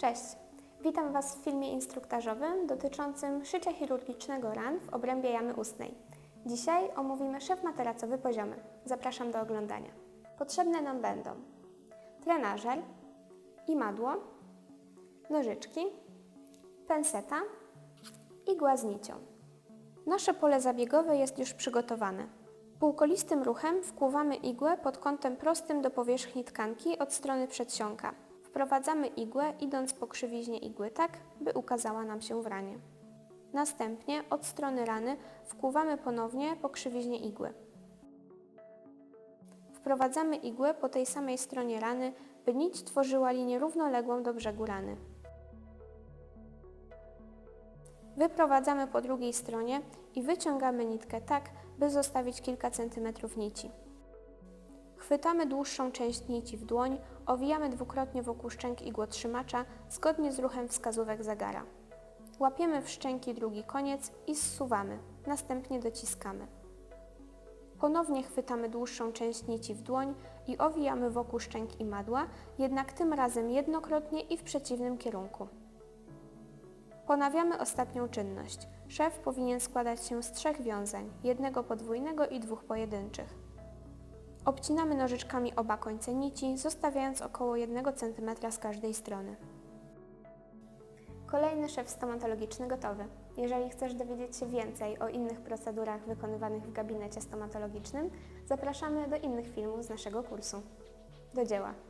Cześć! Witam Was w filmie instruktażowym dotyczącym szycia chirurgicznego ran w obrębie jamy ustnej. Dzisiaj omówimy szef materacowy poziomy. Zapraszam do oglądania. Potrzebne nam będą trenażer, imadło, nożyczki, penseta, igła z nicią. Nasze pole zabiegowe jest już przygotowane. Półkolistym ruchem wkłuwamy igłę pod kątem prostym do powierzchni tkanki od strony przedsionka. Wprowadzamy igłę idąc po krzywiźnie igły tak, by ukazała nam się w ranie. Następnie od strony rany wkłuwamy ponownie po krzywiźnie igły. Wprowadzamy igłę po tej samej stronie rany, by nić tworzyła linię równoległą do brzegu rany. Wyprowadzamy po drugiej stronie i wyciągamy nitkę tak, by zostawić kilka centymetrów nici. Chwytamy dłuższą część nici w dłoń, owijamy dwukrotnie wokół szczęk igłotrzymacza zgodnie z ruchem wskazówek zegara. Łapiemy w szczęki drugi koniec i zsuwamy, następnie dociskamy. Ponownie chwytamy dłuższą część nici w dłoń i owijamy wokół szczęk i madła, jednak tym razem jednokrotnie i w przeciwnym kierunku. Ponawiamy ostatnią czynność. Szef powinien składać się z trzech wiązań, jednego podwójnego i dwóch pojedynczych. Obcinamy nożyczkami oba końce nici, zostawiając około 1 cm z każdej strony. Kolejny szef stomatologiczny gotowy. Jeżeli chcesz dowiedzieć się więcej o innych procedurach wykonywanych w gabinecie stomatologicznym, zapraszamy do innych filmów z naszego kursu. Do dzieła!